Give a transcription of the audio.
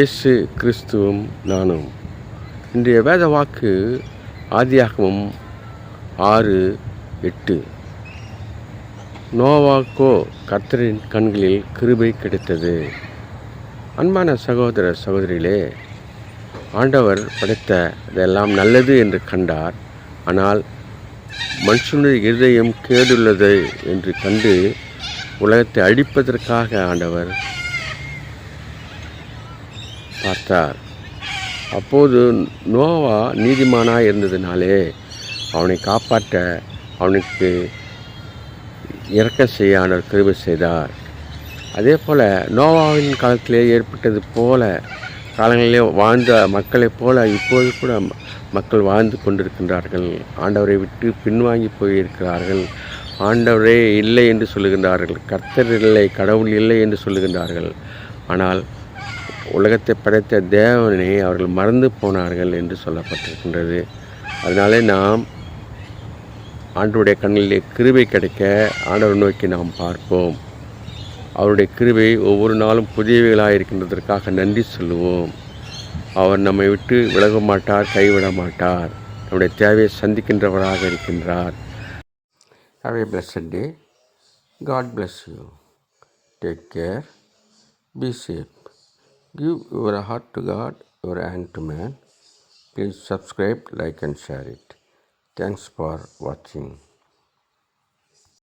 இயேசு கிறிஸ்துவும் நானும். இன்றைய வேத வாக்கு ஆதியாகமும் ஆறு எட்டு. நோவாக்கோ கர்த்தரின் கண்களில் கிருபை கிடைத்தது. அன்பான சகோதர சகோதரிகளே ஆண்டவர் படைத்த இதெல்லாம் நல்லது என்று கண்டார். ஆனால் மனுஷனுடைய இருதயம் கேடுள்ளது என்று கண்டு உலகத்தை அழிப்பதற்காக ஆண்டவர் பார்த்தார். அப்போது நோவா நீதிமானாக இருந்ததினாலே அவனை காப்பாற்ற அவனுக்கு இறக்கம் செய்ய ஆண்டவர் கிருபை செய்தார். அதே போல் நோவாவின் காலத்திலே ஏற்பட்டது போல காலங்களிலே வாழ்ந்த மக்களைப் போல இப்போது கூட மக்கள் வாழ்ந்து கொண்டிருக்கின்றார்கள். ஆண்டவரை விட்டு பின்வாங்கி போயிருக்கிறார்கள். ஆண்டவரே இல்லை என்று சொல்லுகின்றார்கள். கர்த்தர் இல்லை கடவுள் இல்லை என்று சொல்லுகின்றார்கள். ஆனால் உலகத்தை படைத்த தேவனை அவர்கள் மறந்து போனார்கள் என்று சொல்லப்பட்டிருக்கின்றது. அதனாலே நாம் ஆண்டவருடைய கண்ணிலே கிருபை கிடைக்க ஆண்டவர் நோக்கி நாம் பார்ப்போம். அவருடைய கிருபை ஒவ்வொரு நாளும் புதியவைகளாக இருக்கின்றதற்காக நன்றி சொல்லுவோம். அவர் நம்மை விட்டு விலக மாட்டார் கைவிட மாட்டார். நம்முடைய தேவையை சந்திக்கின்றவராக இருக்கின்றார். Have a blessed day God bless you take care be safe Give your heart to God, your hand to man. Please subscribe, like, and share it. Thanks for watching.